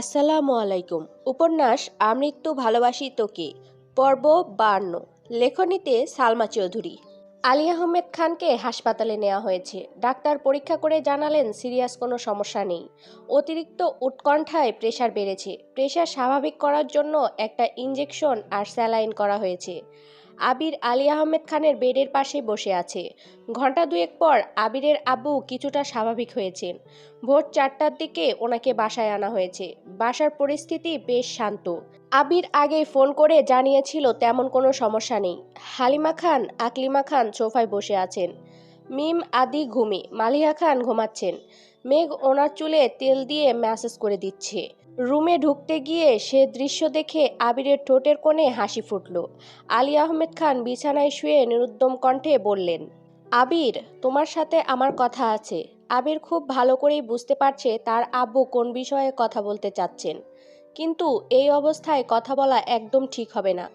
আসসালামু আলাইকুম। উপন্যাস আমৃত্যু ভালোবাসি তোকে পর্ব বার্ন লেখনীতে সালমা চৌধুরী। আলী আহমেদ খানকে হাসপাতালে নেওয়া হয়েছে। ডাক্তার পরীক্ষা করে জানালেন, সিরিয়াস কোনো সমস্যা নেই। অতিরিক্ত উৎকণ্ঠায় প্রেশার বেড়েছে। প্রেশার স্বাভাবিক করার জন্য একটা ইঞ্জেকশন আর স্যালাইন করা হয়েছে। আবির আলী আহমেদ খানের বেডের পাশে বসে আছে। ঘণ্টা দুয়েক পর আবিরের আব্বু কিছুটা স্বাভাবিক হয়েছেন। ভোর চারটার দিকে ওনাকে বাসায় আনা হয়েছে। বাসার পরিস্থিতি বেশ শান্ত। আবির আগে ফোন করে জানিয়েছিল তেমন কোনো সমস্যা নেই। হালিমা খান, আকলিমা খান সোফায় বসে আছেন। মিম, আদি, ঘুমে, মালিহা খান ঘুমাচ্ছেন। মেঘ ওনার চুলে তেল দিয়ে ম্যাসেজ করে দিচ্ছে। রুমে ঢুকতে গিয়ে সে দৃশ্য দেখে আবিরের ঠোঁটের কোণে হাসি ফুটল। আলী আহমেদ খান বিছানায় শুয়ে নিরুদ্যম কণ্ঠে বললেন, আবির, তোমার সাথে আমার কথা আছে। আবির খুব ভালো করেই বুঝতে পারছে তার আব্বু কোন বিষয়ে কথা বলতে চাচ্ছেন। কিন্তু এই অবস্থায় কথা বলা একদম ঠিক হবে না।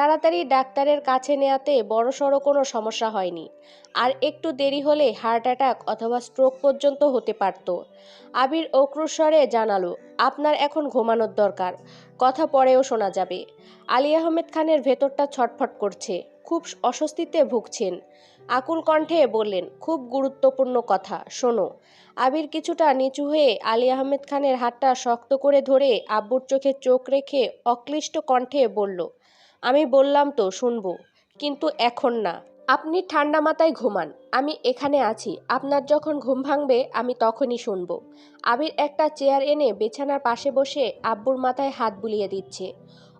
তাড়াতাড়ি ডাক্তারের কাছে নেয়াতে বড়সড় কোনো সমস্যা হয়নি। আর একটু দেরি হলে হার্ট অ্যাটাক অথবা স্ট্রোক পর্যন্ত হতে পারত। আবির অক্রুস্বরে জানালো, আপনার এখন ঘুমানোর দরকার। কথা পরেও শোনা যাবে। আলী আহমেদ খানের ভেতরটা ছটফট করছে। খুব অস্বস্তিতে ভুগছেন। আকুল কণ্ঠে বললেন, খুব গুরুত্বপূর্ণ কথা, শোনো আবির কিছুটা নিচু হয়ে আলী আহমেদ খানের হাতটা শক্ত করে ধরে আব্বুর চোখে চোখ রেখে অক্লিষ্ট কণ্ঠে বলল আমি বললাম তো, শুনব। কিন্তু এখন না। আপনি ঠান্ডা মাথায় ঘুমান। আমি এখানে আছি। আপনার যখন ঘুম ভাঙবে, আমি তখনই শুনব। আবির একটা চেয়ার এনে বিছানার পাশে বসে আব্বুর মাথায় হাত বুলিয়ে দিচ্ছে।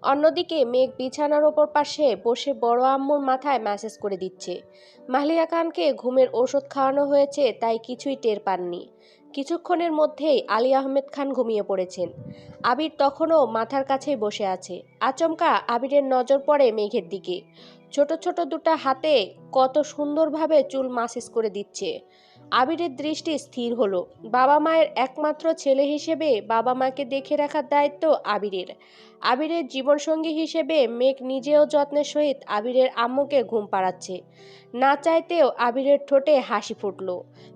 অন্যদিকে মেঘ বিছানার ওপর পাশে বসে বড় আম্মুর মাথায় ম্যাসেজ করে দিচ্ছে। মাহলিয়া খানকে ঘুমের ওষুধ খাওয়ানো হয়েছে, তাই কিছুই টের পাননি। কিছুক্ষণের মধ্যেই আলী আহমেদ খান ঘুমিয়ে পড়েছেন। আবির তখনও মাথার কাছেই বসে আছে। আচমকা আবিরের নজর পড়ে মেঘের দিকে। ছোট ছোট দুটা হাতে কত সুন্দরভাবে চুল মাসিস করে দিচ্ছে। আবিরের দৃষ্টি স্থির হলো। বাবা মায়ের একমাত্র ছেলে হিসেবে বাবা মাকে দেখে রাখার দায়িত্ব আবিরের। আবিরের জীবনসঙ্গী হিসেবে মেঘ নিজেও যত্নের সহিত আবিরের আম্মুকে ঘুম পাড়াচ্ছে। না চাইতেও আবিরের ঠোঁটে হাসি ফুটল।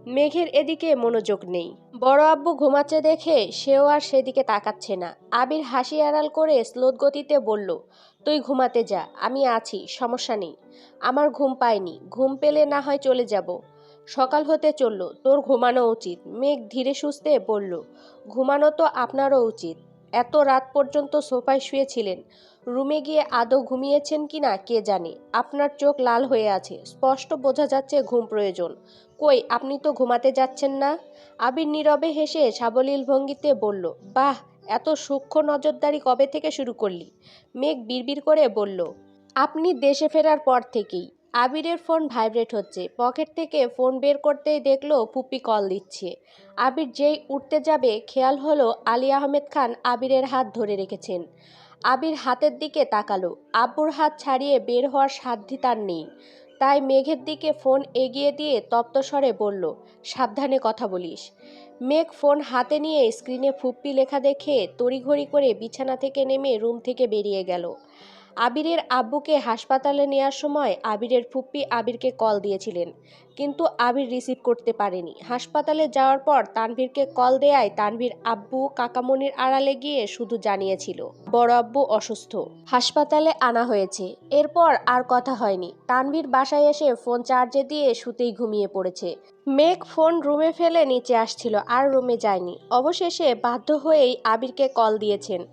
মেঘের এদিকে মনোযোগ নেই। বড় আব্বু ঘুমাচ্ছে দেখে সেও আর সেদিকে তাকাচ্ছে না। আবির হাসি আড়াল করে স্লোত গতিতে বলল, তুই ঘুমাতে যা, আমি আছি, সমস্যা নেই। আমার ঘুম পায়নি। ঘুম পেলে না হয় চলে যাব। সকাল হতে চলল, তোর ঘুমানো উচিত। মেঘ ধীরে সুস্থে বলল, ঘুমানো তো আপনারও উচিত। এত রাত পর্যন্ত সোফায় শুয়েছিলেন। রুমে গিয়ে আদৌ ঘুমিয়েছেন কি না কে জানে? আপনার চোখ লাল হয়ে আছে। স্পষ্ট বোঝা যাচ্ছে ঘুম প্রয়োজন। কই, আপনি তো ঘুমাতে যাচ্ছেন না? আবির নীরবে হেসে সাবলীল ভঙ্গিতে বলল, বাহ, এত সূক্ষ্ম নজরদারি কবে থেকে শুরু করলি? মেঘ বিড়বিড় করে বলল, আপনি দেশে ফেরার পর থেকেই। আবিরের ফোন ভাইব্রেট হচ্ছে। পকেট থেকে ফোন বের করতেই দেখল পুপি কল দিচ্ছে। আবির যেই উঠতে যাবে, খেয়াল হলো আলী আহমেদ খান আবিরের হাত ধরে রেখেছেন। আবির হাতের দিকে তাকালো। আব্বুর হাত ছাড়িয়ে বের হওয়ার সাধ্যি তার নেই। তাই মেঘের দিকে ফোন এগিয়ে দিয়ে তপ্তস্বরে বলল, সাবধানে কথা বলিস। মেঘ ফোন হাতে নিয়ে স্ক্রিনে ফুপ্পি লেখা দেখে তড়িঘড়ি করে বিছানা থেকে নেমে রুম থেকে বেরিয়ে গেল। আবিরের আব্বুকে হাসপাতালে নেওয়ার সময় আবিরের ফুপ্পি আবিরকে কল দিয়েছিলেন। কিন্তু আবির রিসিভ করতে পারেনি। হাসপাতালে যাওয়ার পর তানভীরকে কল দেয়ায় তানভীর আব্বু কাকামনির আড়ালে গিয়ে শুধু জানিয়েছিল, বড় আব্বু অসুস্থ। হাসপাতালে আনা হয়েছে। এরপর আর কথা হয়নি। তানভীর বাসায় এসে ফোন চার্জে দিয়ে শুতেই ঘুমিয়ে পড়েছে। মেঘ ফোন রুমে ফেলে নিচে আসছিল, আর রুমে যায়নি। অবশেষে বাধ্য হয়েই আবিরকে কল দিয়েছেন।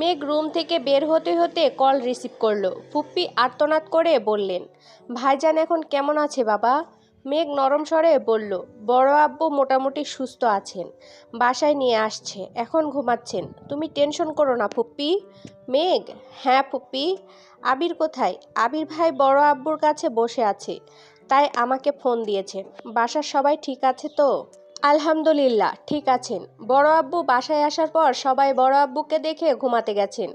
মেঘ রুম থেকে বের হতে হতে কল রিসিভ করল। ফুপ্পি আর্তনাদ করে বললেন, ভাইজান এখন কেমন আছে বাবা? মেঘ নরম স্বরে বলল, বড় আব্বু মোটামুটি সুস্থ আছেন, বাসায় নিয়ে আসছে, এখন ঘুমাচ্ছেন। তুমি টেনশন করো না ফুপ্পি। মেঘ? হ্যাঁ ফুপ্পি। আবির কোথায়? আবির ভাই বড় আব্বুর কাছে বসে আছে, তাই আমাকে ফোন দিয়েছেন বাসার সবাই ঠিক আছে তো? আলহামদুলিল্লাহ, ঠিক আছেন। বড় আব্বু বাসায় আসার পর সবাই বড় আব্বুকে দেখে ঘুমাতে গেছেন।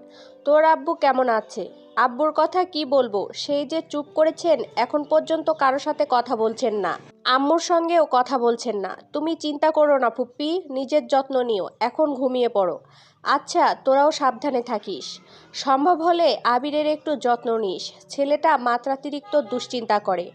তোর আব্বু কেমন আছে? আব্বুর কথা কি বলব? সেই যে চুপ করেছেন, এখন পর্যন্ত কারও সাথে কথা বলছেন না। আম্মুর সঙ্গেও কথা বলছেন না। তুমি চিন্তা করো না ফুপ্পি, নিজের যত্ন নিও, এখন ঘুমিয়ে পড়ো। আচ্ছা তোরাও সাবধানে থাকিস। সম্ভব হলে আবিরের একটু যত্ন নিস। ছেলেটা মাত্রাতিরিক্ত দুশ্চিন্তা করে।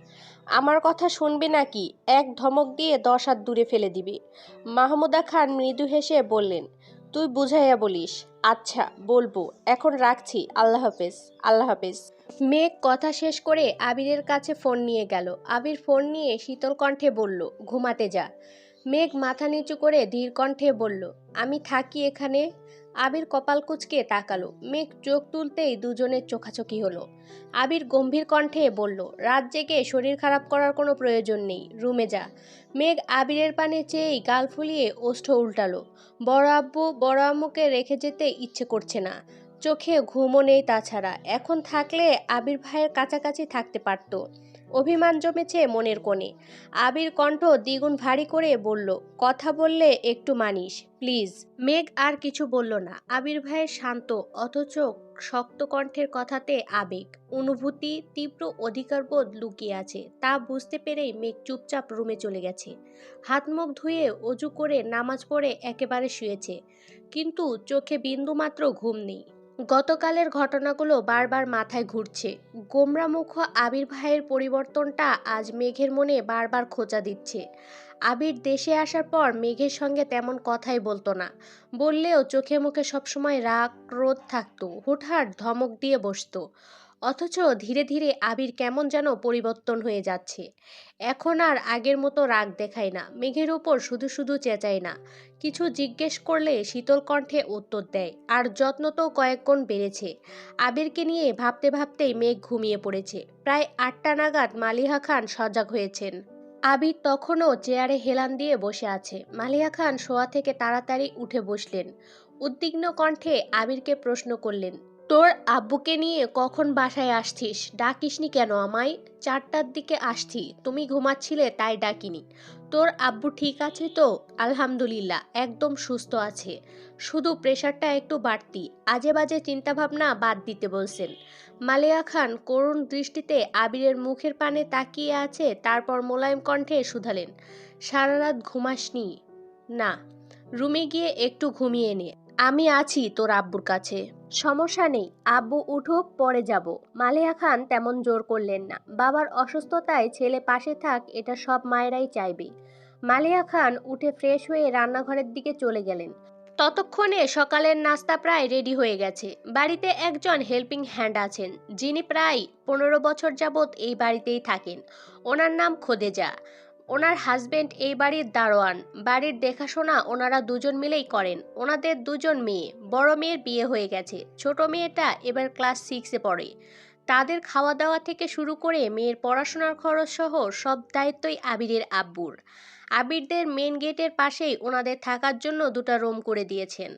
আমার কথা শুনবে নাকি? এক ধমক দিয়ে দশ হাত দূরে ফেলে দিবি। মাহমুদা খান মৃদু হেসে বললেন, তুই বুঝাইয়া বলিস। আচ্ছা বলব। এখন রাখছি। আল্লাহ হাফেজ আল্লাহ হাফেজ। মেঘ কথা শেষ করে আবিরের কাছে ফোন নিয়ে গেল। আবির ফোন নিয়ে শীতল কণ্ঠে বলল, ঘুমাতে যা। মেঘ মাথা নিচু করে ধীর কণ্ঠে বলল, আমি থাকি এখানে? আবির কপাল কুচকে তাকালো। মেঘ চোখ তুলতেই দুজনের চোখাচোখি হলো। আবির গম্ভীর কণ্ঠে বলল, রাত জেগে শরীর খারাপ করার কোনো প্রয়োজন নেই, রুমে যা। মেঘ আবিরের পানে চেয়েই গাল ফুলিয়ে ওষ্ঠ উল্টালো। বড় আব্বু, বড় আম্মুকে রেখে যেতে ইচ্ছে করছে না। চোখে ঘুমও নেই তাছাড়া। এখন থাকলে আবির ভাইয়ের কাছাকাছি থাকতে পারত। অভিমান জমেছে মনের কোণে। আবির কণ্ঠ দ্বিগুণ ভারী করে বলল, কথা বললে একটু মানিস, প্লিজ। মেঘ আর কিছু বলল না। আবির ভাইয়ের শান্ত, অথচ শক্ত কণ্ঠের কথাতে আবেগ, অনুভূতি, তীব্র অধিকারবোধ লুকিয়ে আছে। তা বুঝতে পেরেই মেঘ চুপচাপ রুমে চলে গেছে। হাত মুখ ধুয়ে অজু করে নামাজ পড়ে একেবারে শুয়েছে। কিন্তু চোখে বিন্দুমাত্র ঘুম নেই। গতকালের ঘটনাগুলো বারবার মাথায় ঘুরছে। গোমরামুখ আবির ভাইয়ের পরিবর্তনটা আজ মেঘের মনে বারবার খোঁচা দিচ্ছে। আবির দেশে আসার পর মেঘের সঙ্গে তেমন কথাই বলতো না। বললেও চোখে মুখে সবসময় রাগ, ক্রোধ থাকতো। হুটহাট ধমক দিয়ে বসতো। অথচ ধীরে ধীরে আবির কেমন যেন পরিবর্তন হয়ে যাচ্ছে। এখন আর আগের মতো রাগ দেখায় না, মেঘের ওপর শুধু শুধু চেঁচায় না। কিছু জিজ্ঞেস করলে শীতল কণ্ঠে উত্তর দেয়, আর যত্ন তো কয়েক বেড়েছে। আবিরকে নিয়ে ভাবতে ভাবতেই মেঘ ঘুমিয়ে পড়েছে। প্রায় আটটা নাগাদ মালিহা খান সজাগ হয়েছেন। আবির তখনও চেয়ারে হেলান দিয়ে বসে আছে। মালিয়া খান শোয়া থেকে তাড়াতাড়ি উঠে বসলেন। উদ্বিগ্ন কণ্ঠে আবিরকে প্রশ্ন করলেন তোর আব্বুকে নিয়ে কখন বাসায় আসছিস? ডাকিসনি কেন আমায়? চারটার দিকে আসছি। তুমি ঘুমাচ্ছিলে, তাই ডাকিনি। তোর আব্বু ঠিক আছে তো? আলহামদুলিল্লাহ, একদম সুস্থ আছে। শুধু প্রেশারটা একটু বাড়তি। আজে বাজে চিন্তাভাবনা বাদ দিতে বলছেন। মালিয়া খান করুণ দৃষ্টিতে আবিরের মুখের পানে তাকিয়ে আছে, তারপর মোলায়েম কণ্ঠে শুধালেন, সারা রাত ঘুমাসনি? না। রুমে গিয়ে একটু ঘুমিয়ে নে। আমি আছি তোর আব্বুর কাছে। সমস্যা নেই, আব্বু উঠুক পরে যাব। মালিয়া খান তেমন জোর করলেন না। বাবার অসুস্থতায় ছেলে পাশে থাক, এটা সব মায়েরাই চাইবে। মালিয়া খান উঠে ফ্রেশ হয়ে রান্নাঘরের দিকে চলে গেলেন। ততক্ষণে সকালের নাস্তা প্রায় রেডি হয়ে গেছে। বাড়িতে একজন হেল্পিং হ্যান্ড আছেন, যিনি প্রায় পনেরো বছর যাবৎ এই বাড়িতেই থাকেন। ওনার নাম খোদেজা। ওনার হাজবেন্ড এই বাড়ির দারোয়ান। বাড়ির দেখাশোনা ওনারা দুজন মিলেই করেন। ওনাদের দুজন মেয়ে। বড় মেয়ের বিয়ে হয়ে গেছে। ছোট মেয়েটা এবার ক্লাস সিক্সে পড়ে। তাদের খাওয়া দাওয়া থেকে শুরু করে মেয়ের পড়াশোনার খরচ সহ সব দায়িত্বই আবিরের আব্বুর। আবিরদের মেন গেটের পাশেই ওনাদের থাকার জন্য দুটা রুম করে দিয়েছেন।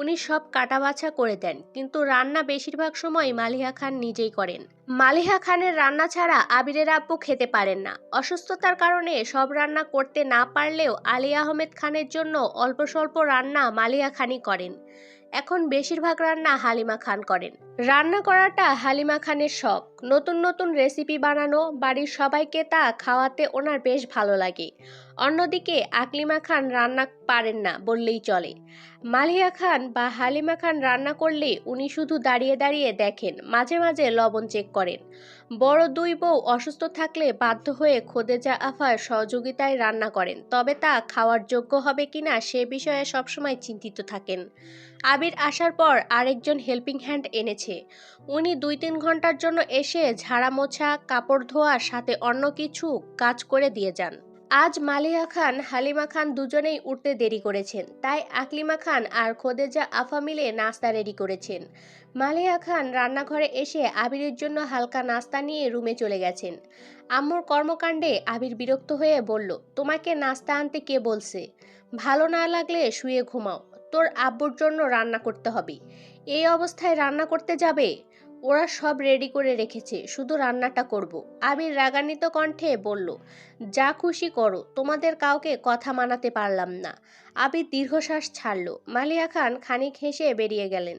উনি সব কাটাবাছা করে দেন, কিন্তু রান্না বেশিরভাগ সময় মালিহা খান নিজেই করেন। মালিহা খানের রান্না ছাড়া আবিরের আব্বু খেতে পারেন না। অসুস্থতার কারণে সব রান্না করতে না পারলেও আলী আহমেদ খানের জন্য অল্প স্বল্প রান্না মালিহা খানই করেন। এখন বেশিরভাগ রান্না হালিমা খান করেন। রান্না করাটা হালিমা খানের শখ। নতুন নতুন রেসিপি বানানো, বাড়ির সবাইকে তা খাওয়াতে ওনার বেশ ভালো লাগে। অন্যদিকে আকলিমা খান রান্না পারেন না বললেই চলে। মালিয়া খান বা হালিমা খান রান্না করলে উনি শুধু দাঁড়িয়ে দাঁড়িয়ে দেখেন, মাঝে মাঝে লবণ চেক করেন। বড় দুই বউ অসুস্থ থাকলে বাধ্য হয়ে খোদেজা আফার সহযোগিতায় রান্না করেন, তবে তা খাওয়ার যোগ্য হবে কিনা সে বিষয়ে সবসময় চিন্তিত থাকেন। আবির আসার পর আরেকজন হেল্পিং হ্যান্ড এনেছে। উনি দুই তিন ঘণ্টার জন্য এসে ঝাড়া মোছা কাপড় ধোয়ার সাথে অন্য কিছু কাজ করে দিয়ে যান। আজ মালিয়া খান, হালিমা খান দুজনেই উঠতে দেরি করেছেন। তাই আকলিমা খান আর খোদেজা আফা মিলে নাস্তা রেডি করেছেন। মালিয়া খান রান্নাঘরে এসে আবিরের জন্য হালকা নাস্তা নিয়ে রুমে চলে গেছেন। আম্মুর কর্মকাণ্ডে আবির বিরক্ত হয়ে বলল, তোমাকে নাস্তা আনতে কে বলছে? ভালো না লাগলে শুয়ে ঘুমাও। তোর আব্বুর জন্য রান্না করতে হবে। এই অবস্থায় রান্না করতে যাবে? ওরা সব রেডি করে রেখেছে, শুধু রান্নাটা করব। আবির রাগান্বিত কণ্ঠে বলল, যা খুশি করো, তোমাদের কাউকে কথা মানাতে পারলাম না। আবির দীর্ঘশ্বাস ছাড়ল। মালিয়া খান খানিক হেসে বেরিয়ে গেলেন।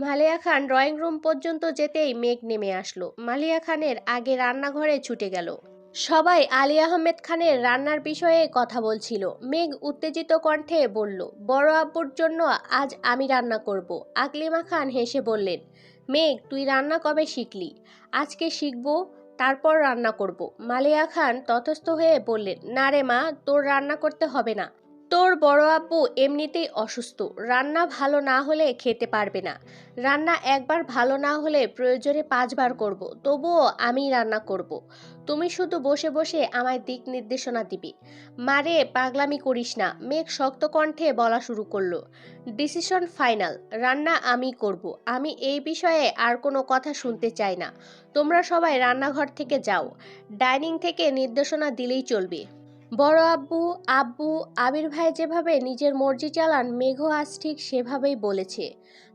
মালিয়া খান ড্রয়িং রুম পর্যন্ত যেতেই মেঘ নেমে আসলো। মালিয়া খানের আগে রান্নাঘরে ছুটে গেল। সবাই আলী আহমেদ খানের রান্নার বিষয়ে কথা বলছিল। মেঘ উত্তেজিত কণ্ঠে বলল, বড় আব্বুর জন্য আজ আমি রান্না করব। আকলিমা খান হেসে বললেন মেঘ, তুই রান্না কবে শিখলি? আজকে শিখব, তারপর রান্না করব। মালিয়া খান তথস্থ হয়ে বললেন, না রে মা, তোর রান্না করতে হবে না। তোর বড় আব্বু এমনিতেই অসুস্থ। রান্না ভালো না হলে খেতে পারবে না। রান্না একবার ভালো না হলে প্রয়োজনে পাঁচবার করব। তবুও আমি রান্না করব। তুমি শুধু বসে বসে আমায় দিক নির্দেশনা দিবি। মারে, পাগলামি করিস না। মেঘ শক্ত কণ্ঠে বলা শুরু করল। Decision final. রান্না আমি করব। আমি এই বিষয়ে আর কোনো কথা শুনতে চাই না। তোমরা সবাই রান্নাঘর থেকে যাও। ডাইনিং থেকে নির্দেশনা দিলেই চলবে। বড় আব্বু আব্বু, আবির ভাই যেভাবে নিজের মর্জি চালান মেঘ আজ ঠিক সেভাবেই বলেছে।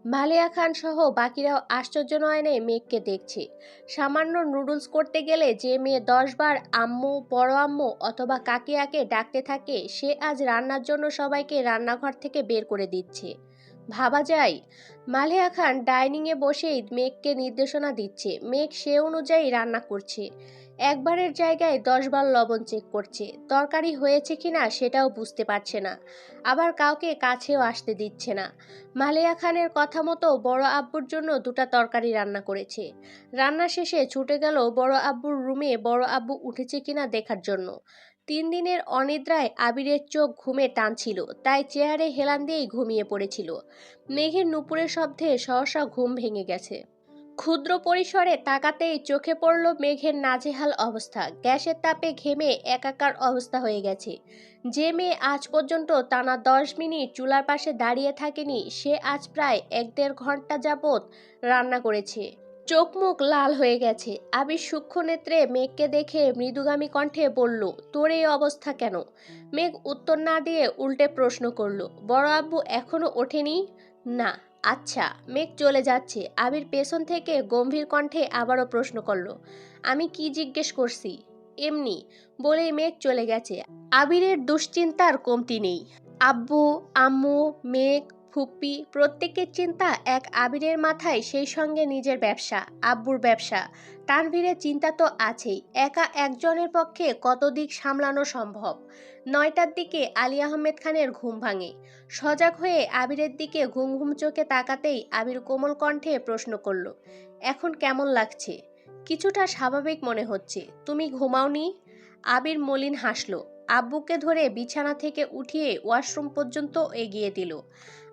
মালিয়া খান সহ বাকিরাও আশ্চর্য নয়নে মেঘকে দেখছে। সামান্য নুডলস করতে গেলে যে মেয়ে দশবার আম্মু, বড় আম্মু অথবা কাকিয়াকে ডাকতে থাকে, সে আজ রান্নার জন্য সবাইকে রান্নাঘর থেকে বের করে দিচ্ছে। ভাবা যায় মালিয়া খান ডাইনিংয়ে বসেই মেঘকে নির্দেশনা দিচ্ছে। মেঘ সে অনুযায়ী রান্না করছে। একবারের জায়গায় দশবার লবণ চেক করছে। তরকারি হয়েছে কিনা সেটাও বুঝতে পারছে না। আবার কাউকে কাছেও আসতে দিচ্ছে না। মালিয়া খানের কথা মতো বড় আব্বুর জন্য দুটো তরকারি রান্না করেছে। রান্না শেষে ছুটে গেল বড় আব্বুর রুমে বড় আব্বু উঠেছে কিনা দেখার জন্য। তিন দিনের অনিদ্রায় আবিরের চোখ ঘুমে টানছিল, তাই চেয়ারে হেলান দিয়েই ঘুমিয়ে পড়েছিল। মেঘের নুপুরের শব্দে সহসা ঘুম ভেঙে গেছে। ক্ষুদ্র পরিসরে তাকাতেই চোখে পড়ল মেঘের নাজেহাল অবস্থা। গ্যাসের তাপে ঘেমে একাকার অবস্থা হয়ে গেছে। যে মেয়ে আজ পর্যন্ত টানা দশ মিনিট চুলার পাশে দাঁড়িয়ে থাকেনি, সে আজ প্রায় এক দেড় ঘণ্টা যাবৎ রান্না করেছে। চোখ মুখ লাল হয়ে গেছে। আবির সূক্ষ্ম নেত্রে মেঘকে দেখে মৃদুগামী কণ্ঠে বলল, তোর এই অবস্থা কেন? মেঘ উত্তর না দিয়ে উল্টে প্রশ্ন করল, বড় আব্বু এখনও ওঠেনি? না। আচ্ছা। মেঘ চলে যাচ্ছে। আবির পেছন থেকে গম্ভীর কণ্ঠে আবারও প্রশ্ন করল, আমি কি জিজ্ঞেস করছি? এমনি। বলেই মেঘ চলে গেছে। আবিরের দুশ্চিন্তার কমতি নেই। আব্বু, আম্মু, মেঘ ফুপ্পি প্রত্যেকের চিন্তা এক আবিরের মাথায় সেই সঙ্গে নিজের ব্যবসা, আব্বুর ব্যবসা। তানভীরের চিন্তা তো আছেই, একা একজনের পক্ষে কত দিক সামলানো সম্ভব? নয়টার দিকে আলী আহমেদ খানের ঘুম ভাঙে। সজাগ হয়ে আবিরের দিকে ঘুম ঘুম চোখে তাকাতেই আবির কোমল কণ্ঠে প্রশ্ন করল, এখন কেমন লাগছে? কিছুটা স্বাভাবিক মনে হচ্ছে। তুমি ঘুমাওনি? আবির মলিন হাসলো, আব্বুকে ধরে বিছানা থেকে উঠিয়ে ওয়াশরুম পর্যন্ত এগিয়ে দিল।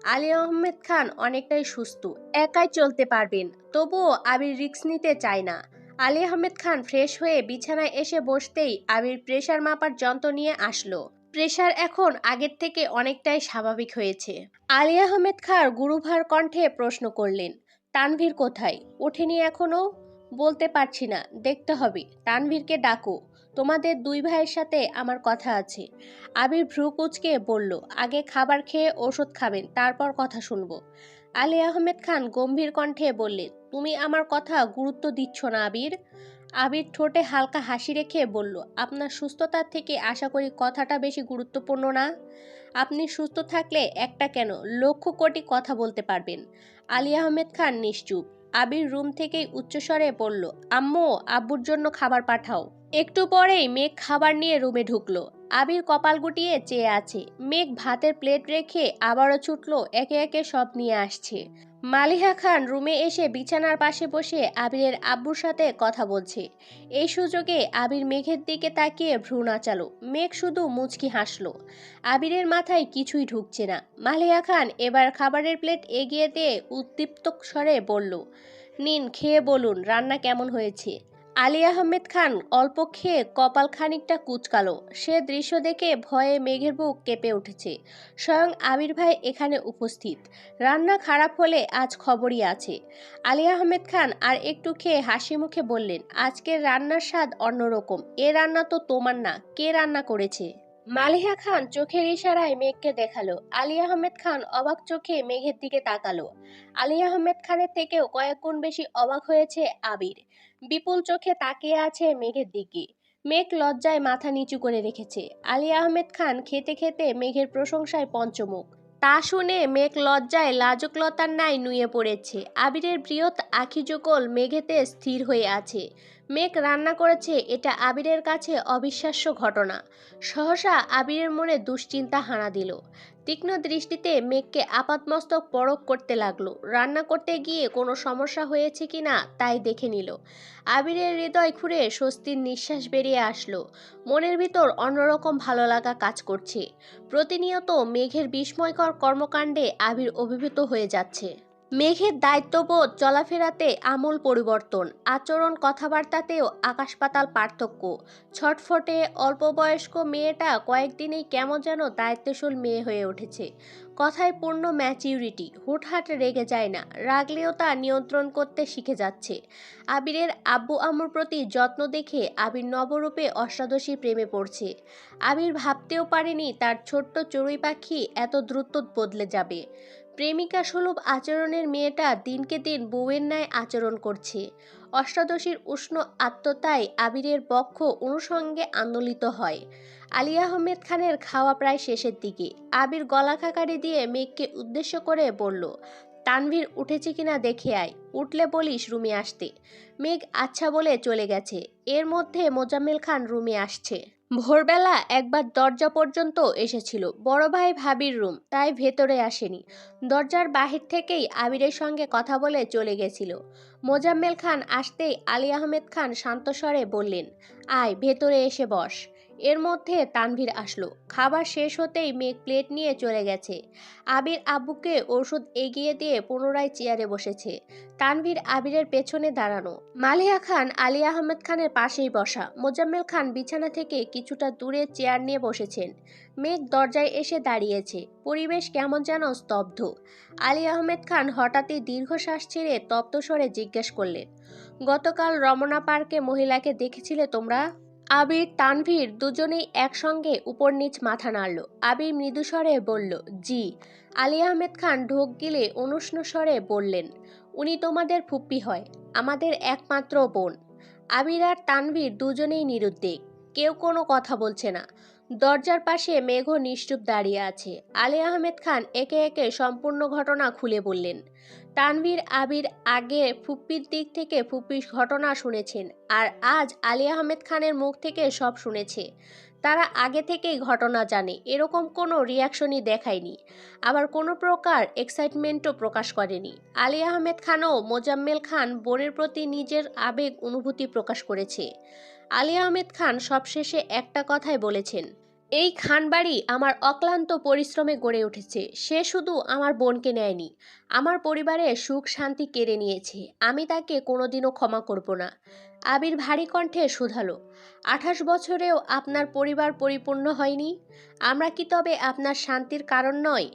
আলী আহমেদ খান অনেকটাই সুস্থ, একাই চলতে পারবেন, তবুও আবির রিক্স নিতে চায় না। আলী আহমেদ খান ফ্রেশ হয়ে বিছানায় এসে বসতেই আবির প্রেশার মাপার যন্ত্র নিয়ে আসলো। প্রেশার এখন আগের থেকে অনেকটাই স্বাভাবিক হয়েছে। আলী আহমেদ খার গুরুভার কণ্ঠে প্রশ্ন করলেন, তানভীর কোথায়? ওঠেনি এখনও বলতে পারছি না, দেখতে হবে। তানভীরকে ডাকো। তোমাদের দুই ভাইয়ের সাথে আমার কথা আছে। আবির ভ্রু কুচকে বলল, আগে খাবার খেয়ে ওষুধ খাবেন, তারপর কথা শুনব। আলী আহমেদ খান গম্ভীর কণ্ঠে বললেন, তুমি আমার কথা গুরুত্ব দিচ্ছ না, আবির? আবির ঠোঁটে হালকা হাসি রেখে বলল, আপনার সুস্থতার থেকে আশা করি কথাটা বেশি গুরুত্বপূর্ণ না। আপনি সুস্থ থাকলে একটা কেন? লক্ষ কোটি কথা বলতে পারবেন। আলী আহমেদ খান নিশ্চুপ। আবির রুম থেকেই উচ্চস্বরে বলল, আম্মু, আব্বুর জন্য খাবার পাঠাও। একটু পরেই মেঘ খাবার নিয়ে রুমে ঢুকলো। আবির কপাল গুটিয়ে চেয়ে আছে। মেঘ ভাতের প্লেট রেখে আবারও ছুটলো, একে একে সব নিয়ে আসছে। মালিহা খান রুমে এসে বিছানার পাশে বসে আবিরের আব্বুর সাথে কথা বলছে। এই সুযোগে আবির মেঘের দিকে তাকিয়ে ভ্রু নাচালো। মেঘ শুধু মুচকি হাসলো। আবিরের মাথায় কিছুই ঢুকছে না। মালিহা খান এবার খাবারের প্লেট এগিয়ে দিয়ে উদ্দীপ্ত স্বরে বলল, নিন, খেয়ে বলুন, রান্না কেমন হয়েছে? আলী আহমেদ খান অল্প খেয়ে কপাল খানিকটা কুচকালো। সে দৃশ্য দেখে ভয়ে মেঘের বুক কেঁপে উঠেছে। স্বয়ং আবির ভাই এখানে উপস্থিত। রান্না খারাপ হলে আজ খবরই আছে। আলী আহমেদ খান আর একটু খেয়ে হাসি মুখে বললেন, আজকের রান্নার স্বাদ অন্যরকম। এ রান্না তো তোমার না। কে রান্না করেছে? মালিহা খান চোখের ইশারায় মেঘকে দেখাল। আলী আহমেদ খান অবাক চোখে মেঘের দিকে তাকালো। আলী আহমেদ খানের থেকেও কয়েক গুণ বেশি অবাক হয়েছে আবির। বিপুল চোখে তাকিয়ে আছে মেঘের দিকে। মেঘ লজ্জায় মাথা নিচু করে রেখেছে। আলী আহমেদ খান খেতে খেতে মেঘের প্রশংসায় পঞ্চমুখ। তা শুনে মেঘ লজ্জায় লাজকলতার ন্যায় নুয়ে পড়েছে। আবিরের বৃহৎ আখিজোকল মেঘেতে স্থির হয়ে আছে। মেঘ রান্না করেছে এটা আবিরের কাছে অবিশ্বাস্য ঘটনা। সহসা আবিরের মনে দুশ্চিন্তা হানা দিল। তীক্ষ্ণ দৃষ্টিতে মেঘকে আপাতমস্তক পরখ করতে লাগল। রান্না করতে গিয়ে কোনো সমস্যা হয়েছে কি না তাই দেখে নিল। আবিরের হৃদয় খুঁড়ে স্বস্তির নিঃশ্বাস বেরিয়ে আসলো। মনের ভিতর অন্যরকম ভালো লাগা কাজ করছে। প্রতিনিয়ত মেঘের বিস্ময়কর কর্মকাণ্ডে আবির অভিভূত হয়ে যাচ্ছে। মেঘের দায়িত্ববোধ চলাফেরাতে আমূল পরিবর্তন, আচরণ কথাবার্তাতেও আকাশ পাতাল পার্থক্য। ছটফটে অল্প বয়স্ক মেয়েটা কয়েকদিনেই কেমন যেন দায়িত্বশীল মেয়ে হয়ে উঠেছে। কথায় পূর্ণ ম্যাচিউরিটি, হুটহাট রেগে যায় না, রাগলেও তা নিয়ন্ত্রণ করতে শিখে যাচ্ছে। আবিরের আব্বু আম্মুর প্রতি যত্ন দেখে আবির নবরূপে অষ্টাদশী প্রেমে পড়ছে। আবির ভাবতেও পারেনি তার ছোট্ট চড়ুই পাখি এত দ্রুত বদলে যাবে। প্রেমিকা সুলভ আচরণের মেয়েটা দিনকে দিন বউয়ের ন্যায় আচরণ করছে। অষ্টাদশীর উষ্ণ আত্মতায় আবিরের পক্ষ অনুষঙ্গে আন্দোলিত হয়। আলী আহমেদ খানের খাওয়া প্রায় শেষের দিকে। আবির গলা খাকারি দিয়ে মেঘকে উদ্দেশ্য করে বলল, তানভীর উঠেছে কিনা দেখে আয়। উঠলে বলিস রুমে আসতে। মেঘ আচ্ছা বলে চলে গেছে। এর মধ্যে মোজাম্মেল খান রুমে আসছে। ভোরবেলা একবার দরজা পর্যন্ত এসেছিল। বড় ভাই ভাবির রুম, তাই ভেতরে আসেনি। দরজার বাহির থেকেই আবিরের সঙ্গে কথা বলে চলে গেছিল। মোজাম্মেল খান আসতেই আলী আহমেদ খান শান্তস্বরে বললেন, আয়, ভেতরে এসে বস। এর মধ্যে তানভীর আসলো। খাবার শেষ হতেই মেঘ প্লেট নিয়ে চলে গেছে। আবির আব্বুকে ওষুধ এগিয়ে দিয়ে পুনরায় চেয়ারে বসেছে। তানভীর আবিরের পেছনে দাঁড়ানো। মালিয়া খান, আলী আহমেদ খানের পাশেই বসা। মোজাম্মেল খান বিছানা থেকে কিছুটা দূরে চেয়ার নিয়ে বসেছেন। মেঘ দরজায় এসে দাঁড়িয়েছে। পরিবেশ কেমন যেন স্তব্ধ। আলী আহমেদ খান হঠাৎই দীর্ঘশ্বাস ছেড়ে তপ্ত স্বরে জিজ্ঞেস করলেন, গতকাল রমনা পার্কে মহিলাকে দেখেছিলে তোমরা? আবির, তানভীর দুজনেই একসঙ্গে উপর নিচ মাথা নাড়ল। আবির মৃদুস্বরে বলল, জি। আলী আহমেদ খান ঢোক গিলে অনুষ্ণ স্বরে বললেন, উনি তোমাদের ফুপ্পি হয়, আমাদের একমাত্র বোন। আবির আর তানভীর দুজনেই নিরুদ্বেগ, কেউ কোনো কথা বলছে না। দরজার পাশে মেঘ নিশ্চুপ দাঁড়িয়ে আছে। আলী আহমেদ খান একে একে সম্পূর্ণ ঘটনা খুলে বললেন তানভীর, আবির আগে ফুপ্পির দিক থেকে ফুপ্পির ঘটনা শুনেছেন আর আজ আলী আহমেদ খানের মুখ থেকে সব শুনেছে। তারা আগে থেকেই ঘটনা জানে, এরকম কোনো রিয়াকশনই দেখায়নি। আবার কোনো প্রকার এক্সাইটমেন্টও প্রকাশ করেনি। আলী আহমেদ খানও মোজাম্মেল খান বোনের প্রতি নিজের আবেগ, অনুভূতি প্রকাশ করেছে। আলী আহমেদ খান সবশেষে একটা কথাই বলেছেন এই খানবাড়ি আমার অক্লান্ত পরিশ্রমে গড়ে উঠেছে। সে শুধু আমার বোনকে নেয়নি, আমার পরিবারে সুখ শান্তি কেড়ে নিয়েছে। আমি তাকে কোনোদিনও ক্ষমা করব না। আবির ভারী কণ্ঠে শুধালো, আঠাশ বছরেও আপনার পরিবার পরিপূর্ণ হয়নি? আমরা কি তবে আপনার শান্তির কারণ নয়?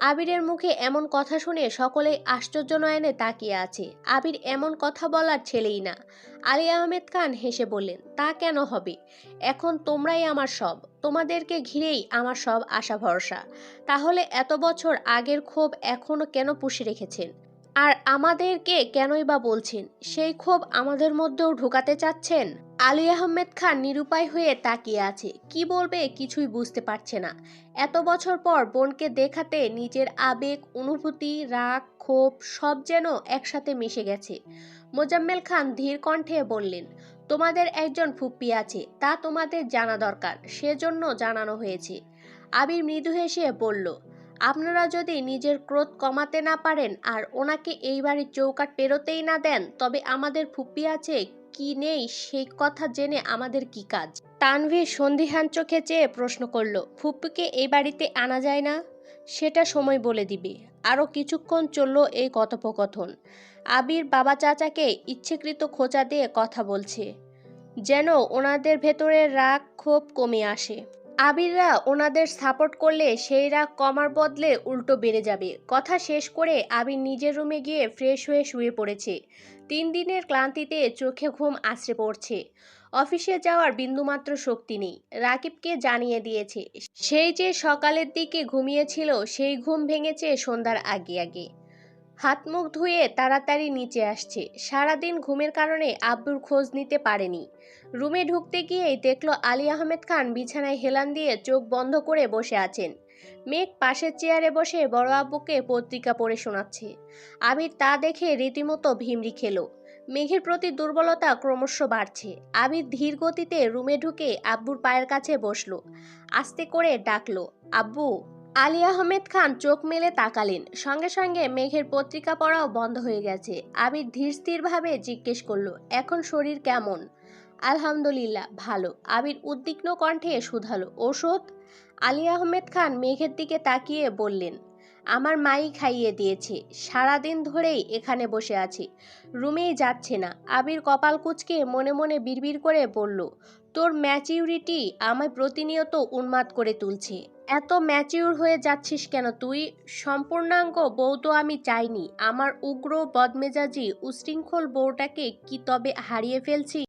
আবিরের মুখে এমন কথা শুনে সকলেই আশ্চর্য নয়নে তাকিয়ে আছে। আবির এমন কথা বলার ছেলেই না। আলী আহমেদ খান হেসে বললেন, তা কেন হবে? এখন তোমরাই আমার সব। তোমাদেরকে ঘিরেই আমার সব আশা ভরসা। তাহলে এত বছর আগের ক্ষোভ এখনও কেন পুষে রেখেছেন? আর আমাদেরকে কেনই বা বলছেন? সেই ক্ষোভ আমাদের মধ্যেও ঢুকাতে চাচ্ছেন? আলী আহমেদ খান নিরুপায় হয়ে তাকিয়ে আছে। কি বলবে কিছুই বুঝতে পারছে না। এত বছর পর বোনকে দেখাতে নিজের আবেগ, অনুভূতি, রাগ, ক্ষোভ সব যেন একসাথে মিশে গেছে। মোজাম্মেল খান ধীর কণ্ঠে বললেন, তোমাদের একজন ফুপ্পি আছে, তা তোমাদের জানা দরকার, সেজন্য জানানো হয়েছে। আবির মৃদু হেসে বলল, আপনারা যদি নিজের ক্রোধ কমাতে না পারেন আর ওনাকে এই বাড়ির চৌকাট পেরোতেই না দেন, তবে আমাদের ফুপ্পি আছে কি নেই সেই কথা জেনে আমাদের কি কাজ? তানভীর সন্ধিহান চোখে চেয়ে প্রশ্ন করল ফুপ্পিকে এই বাড়িতে আনা যায় না? সেটা সময় বলে দিবে। আরও কিছুক্ষণ চলল এই কথোপকথন। আবির বাবা চাচাকে ইচ্ছেকৃত খোঁচা দিয়ে কথা বলছে, যেন ওনাদের ভেতরে রাগ ক্ষোভ কমে আসে। আবিররা ওনাদের সাপোর্ট করলে সেই রাগ কমার বদলে উল্টো বেড়ে যাবে। কথা শেষ করে আবির নিজের রুমে গিয়ে ফ্রেশ হয়ে শুয়ে পড়েছে। তিন দিনের ক্লান্তিতে চোখে ঘুম আছড়ে পড়ছে। অফিসে যাওয়ার বিন্দুমাত্র শক্তি নেই। রাকিবকে জানিয়ে দিয়েছে, সেই যে সকালের দিকে ঘুমিয়েছিল, সেই ঘুম ভেঙেছে সন্ধ্যার আগে আগে। হাত মুখ ধুয়ে তাড়াতাড়ি নিচে আসছে। সারাদিন ঘুমের কারণে আব্বুর খোঁজ নিতে পারেনি। রুমে ঢুকতে গিয়েই দেখল আলী আহমেদ খান বিছানায় হেলান দিয়ে চোখ বন্ধ করে বসে আছেন। মেঘ পাশের চেয়ারে বসে বড় আব্বুকে পত্রিকা পড়ে শোনাচ্ছে। আবির তা দেখে রীতিমতো ভিমরি খেলো। মেঘের প্রতি দুর্বলতা ক্রমশ বাড়ছে। আবির ধীর গতিতে রুমে ঢুকে আব্বুর পায়ের কাছে বসল। আস্তে করে ডাকলো, আব্বু! আলী আহমেদ খান চোখ মেলে তাকালেন। সঙ্গে সঙ্গে মেঘের পত্রিকা পড়াও বন্ধ হয়ে গেছে। আবির ধীর স্থিরভাবে জিজ্ঞেস করল, এখন শরীর কেমন? আলহামদুলিল্লাহ, ভালো। আবির উদ্বিগ্ন কণ্ঠে শুধালো, ওষুধ? আলী আহমেদ খান মেঘের দিকে তাকিয়ে বললেন, আমার মাই খাইয়ে দিয়েছে, সারাদিন ধরেই এখানে বসে আছি। রুমেই যাচ্ছে না। আবির কপাল কুচকে মনে মনে বিড়বিড় করে বলল, তোর ম্যাচিউরিটি আমায় প্রতিনিয়ত উন্মাদ করে তুলছে। এত ম্যাচিউর হয়ে যাচ্ছিস কেন তুই? সম্পূর্ণাঙ্গ বউ তো আমি চাইনি। আমার উগ্র বদমেজাজি উশৃঙ্খল বউটাকে কি তবে হারিয়ে ফেলছি?